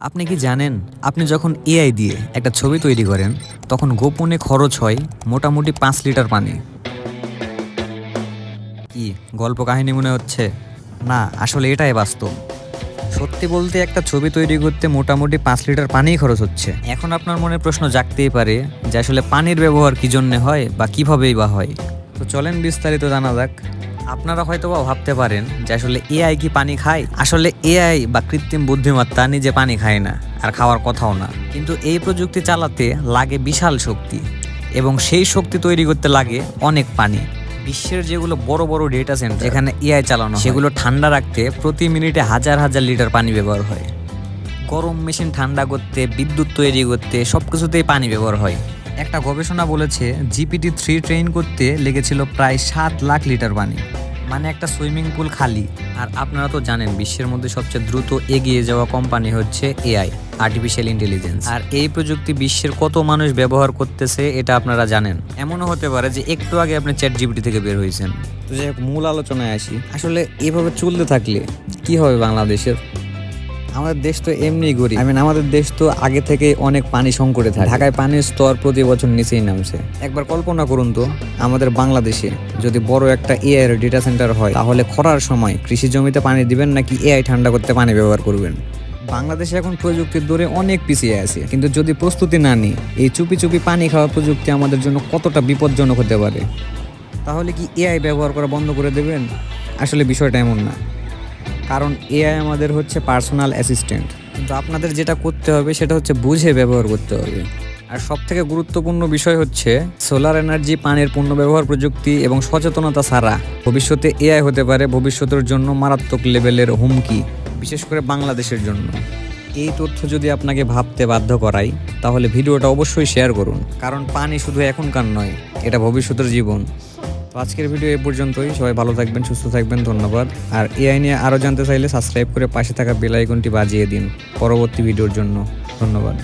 আপনি কি জানেন, আপনি যখন এআই দিয়ে একটা ছবি তৈরি করেন, তখন গোপনে খরচ হয় মোটামুটি পাঁচ লিটার পানি। কি গল্প কাহিনী মনে হচ্ছে? না, আসলে এটাই বাস্তব। সত্যি বলতে একটা ছবি তৈরি করতে মোটামুটি পাঁচ লিটার পানিই খরচ হচ্ছে। এখন আপনার মনে প্রশ্ন জাগতেই পারে যে আসলে পানির ব্যবহার কি জন্যে হয় বা কীভাবেই বা হয়। তো চলেন বিস্তারিত জানা যাক। আপনারা হয়তো বা ভাবতে পারেন যে আসলে এআই কি পানি খায়? আসলে এআই বা কৃত্রিম বুদ্ধিমত্তা নিজে পানি খায় না, আর খাওয়ার কথাও না। কিন্তু এই প্রযুক্তি চালাতে লাগে বিশাল শক্তি, এবং সেই শক্তি তৈরি করতে লাগে অনেক পানি। বিশ্বের যেগুলো বড় বড় ডেটা সেন্টার যেখানে এআই চালানো সেগুলো ঠান্ডা রাখতে প্রতি মিনিটে হাজার হাজার লিটার পানি ব্যবহার হয়। গরম মেশিন ঠান্ডা করতে, বিদ্যুৎ তৈরি করতে সব কিছুতেই পানি ব্যবহার হয়। একটা গবেষণা বলেছে, জিপিটি থ্রি ট্রেন করতে লেগেছিল প্রায় সাত লাখ লিটার পানি। মানে একটা সুইমিং পুল খালি। আর আপনারা তো জানেন, বিশ্বের মধ্যে সবচেয়ে দ্রুত এগিয়ে যাওয়া কোম্পানি হচ্ছে এআই আর্টিফিশিয়াল ইন্টেলিজেন্স আর এই প্রযুক্তি বিশ্বের কত মানুষ ব্যবহার করতেছে, এটা আপনারা জানেন। এমনও হতে পারে যে একটু আগে আপনি চ্যাট জিপিটি থেকে বের হয়েছেন। তো যাই হোক, মূল আলোচনায় আসি। আসলে এভাবে চলতে থাকলে কি হবে বাংলাদেশের? আমাদের দেশ তো এমনি গরিব। আই মিন আমাদের দেশ তো আগে থেকে অনেক পানি সংকটে থাকে। ঢাকায় পানির স্তর প্রতি বছর নিচেই নামছে। একবার কল্পনা করুন তো, আমাদের বাংলাদেশে যদি বড় একটা এআই ডেটা সেন্টার হয়, তাহলে খরার সময় কৃষি জমিতে পানি দিবেন নাকি এআই ঠান্ডা করতে পানি ব্যবহার করবেন? বাংলাদেশে এখন প্রযুক্তির দৌড়ে অনেক পিছিয়ে আছে। কিন্তু যদি প্রস্তুতি না নিই, এই চুপি চুপি পানি খাওয়া প্রযুক্তি আমাদের জন্য কতটা বিপজ্জনক হতে পারে? তাহলে কি এআই ব্যবহার করা বন্ধ করে দেবেন? আসলে বিষয়টা এমন না। কারণ এআই আমাদের হচ্ছে পার্সোনাল অ্যাসিস্ট্যান্ট কিন্তু আপনাদের যেটা করতে হবে, সেটা হচ্ছে বুঝে ব্যবহার করতে হবে। আর সব থেকে গুরুত্বপূর্ণ বিষয় হচ্ছে সোলার এনার্জি পানির পূর্ণ ব্যবহার প্রযুক্তি এবং সচেতনতা ছাড়া ভবিষ্যতে এআই হতে পারে ভবিষ্যতের জন্য মারাত্মক লেভেলের হুমকি, বিশেষ করে বাংলাদেশের জন্য। এই তথ্য যদি আপনাকে ভাবতে বাধ্য করাই, তাহলে ভিডিওটা অবশ্যই শেয়ার করুন। কারণ পানি শুধু এখনকার নয়, এটা ভবিষ্যতের জীবন। তো আজকের ভিডিও এ পর্যন্তই। সবাই ভালো থাকবেন, সুস্থ থাকবেন, ধন্যবাদ। আর এআই নিয়ে আরও জানতে চাইলে সাবস্ক্রাইব করে পাশে থাকা বেল আইকনটি বাজিয়ে দিন পরবর্তী ভিডিওর জন্য। ধন্যবাদ।